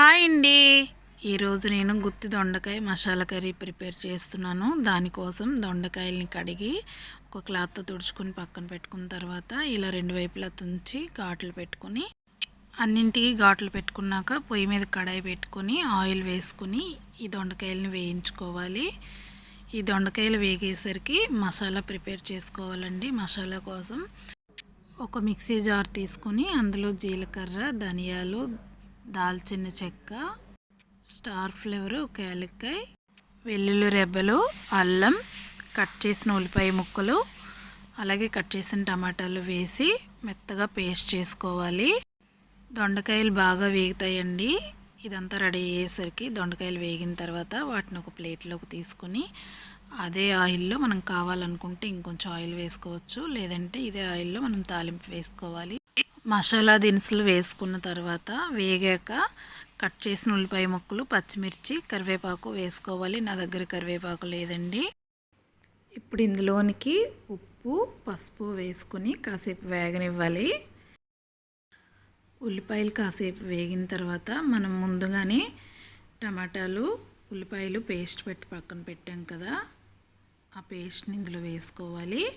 Hi అండి. ఈరోజు నేను గుత్తి దొండకాయ మసాలా కర్రీ ప్రిపేర్ చేస్తున్నాను. దానికోసం దొండకాయల్ని కడిగి ఒక క్లాత్తో తుడుచుకొని పక్కన పెట్టుకున్న తర్వాత ఇలా రెండు వైపులా తుంచి ఘాట్లు పెట్టుకొని అన్నింటికి ఘాట్లు పెట్టుకున్నాక పొయ్యి మీద కడాయి పెట్టుకొని ఆయిల్ వేసుకుని ఈ దొండకాయలని వేయించుకోవాలి. ఈ దొండకాయలు వేగేసరికి మసాలా ప్రిపేర్ చేసుకోవాలండి. మసాలా కోసం ఒక మిక్సీ జార్ తీసుకొని అందులో జీలకర్ర ధనియాలు దాల్చిన చెక్క స్టార్ ఫ్లేవర్ ఒక యాలక్కాయ వెల్లుల్లి రెబ్బలు అల్లం కట్ చేసిన ఉల్లిపాయ ముక్కలు అలాగే కట్ చేసిన టమాటాలు వేసి మెత్తగా పేస్ట్ చేసుకోవాలి. దొండకాయలు బాగా వేగుతాయండి. ఇదంతా రెడీ అయ్యేసరికి దొండకాయలు వేగిన తర్వాత వాటిని ఒక ప్లేట్లోకి తీసుకొని అదే ఆయిల్లో మనం కావాలనుకుంటే ఇంకొంచెం ఆయిల్ వేసుకోవచ్చు. లేదంటే ఇదే ఆయిల్లో మనం తాలింపు వేసుకోవాలి. మసాలా దినుసులు వేసుకున్న తర్వాత వేగాక కట్ చేసిన ఉల్లిపాయ ముక్కలు పచ్చిమిర్చి కరివేపాకు వేసుకోవాలి. నా దగ్గర కరివేపాకు లేదండి. ఇప్పుడు ఇందులోనికి ఉప్పు పసుపు వేసుకుని కాసేపు వేగనివ్వాలి. ఉల్లిపాయలు కాసేపు వేగిన తర్వాత మనం ముందుగానే టమాటాలు ఉల్లిపాయలు పేస్ట్ పెట్టి పక్కన పెట్టాం కదా ఆ పేస్ట్ని ఇందులో వేసుకోవాలి.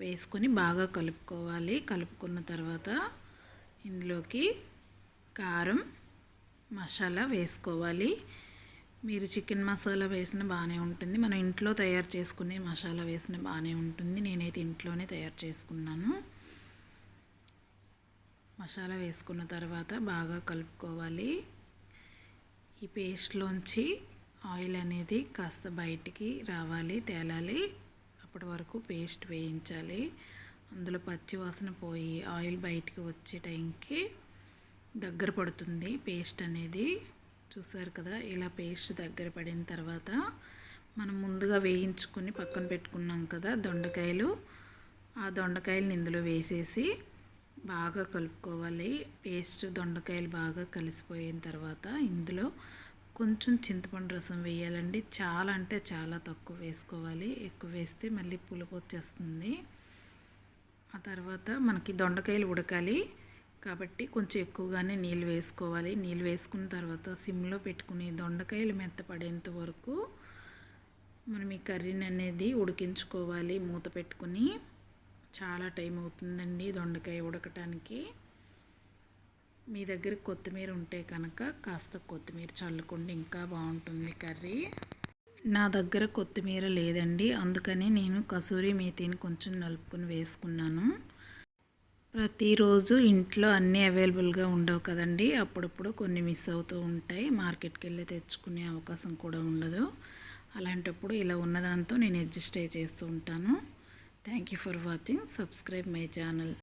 వేసుకొని బాగా కలుపుకోవాలి. కలుపుకున్న తర్వాత ఇందులోకి కారం మసాలా వేసుకోవాలి. మీరు చికెన్ మసాలా వేసిన బాగానే ఉంటుంది. మనం ఇంట్లో తయారు చేసుకునే మసాలా వేసిన బాగానే ఉంటుంది. నేనైతే ఇంట్లోనే తయారు చేసుకున్నాను. మసాలా వేసుకున్న తర్వాత బాగా కలుపుకోవాలి. ఈ పేస్ట్లోంచి ఆయిల్ అనేది కాస్త బయటికి రావాలి తేలాలి. అప్పటి వరకు పేస్ట్ వేయించాలి. అందులో పచ్చి వాసన పోయి ఆయిల్ బయటికి వచ్చే టైంకి దగ్గర పడుతుంది పేస్ట్ అనేది. చూసారు కదా ఇలా పేస్ట్ దగ్గర పడిన తర్వాత మనం ముందుగా వేయించుకొని పక్కన పెట్టుకున్నాం కదా దొండకాయలు. ఆ దొండకాయలను ఇందులో వేసేసి బాగా కలుపుకోవాలి. పేస్ట్ దొండకాయలు బాగా కలిసిపోయిన తర్వాత ఇందులో కొంచెం చింతపండు రసం వేయాలండి. చాలా అంటే చాలా తక్కువ వేసుకోవాలి. ఎక్కువ వేస్తే మళ్ళీ పులుపు వచ్చేస్తుంది. ఆ తర్వాత మనకి దొండకాయలు ఉడకాలి. కాబట్టి కొంచెం ఎక్కువగానే నీళ్ళు వేసుకోవాలి. నీళ్ళు వేసుకున్న తర్వాత సిమ్లో పెట్టుకుని దొండకాయలు మెత్తపడేంత వరకు మనం ఈ కర్రీని అనేది ఉడికించుకోవాలి. మూత పెట్టుకుని. చాలా టైం అవుతుందండి దొండకాయ ఉడకటానికి. మీ దగ్గర కొత్తిమీర ఉంటే కనుక కాస్త కొత్తిమీర చల్లుకోండి ఇంకా బాగుంటుంది కర్రీ. నా దగ్గర కొత్తిమీర లేదండి అందుకని నేను కసూరి మేతిని కొంచెం నలుపుకొని వేసుకున్నాను. ప్రతిరోజు ఇంట్లో అన్నీ అవైలబుల్గా ఉండవు కదండి అప్పుడప్పుడు కొన్ని మిస్ అవుతూ ఉంటాయి మార్కెట్కి వెళ్ళి తెచ్చుకునే అవకాశం కూడా ఉండదు. అలాంటప్పుడు ఇలా ఉన్నదాంతో నేను అడ్జస్ట్ అయ్యి చేస్తూ ఉంటాను. Thank you for watching subscribe my channel.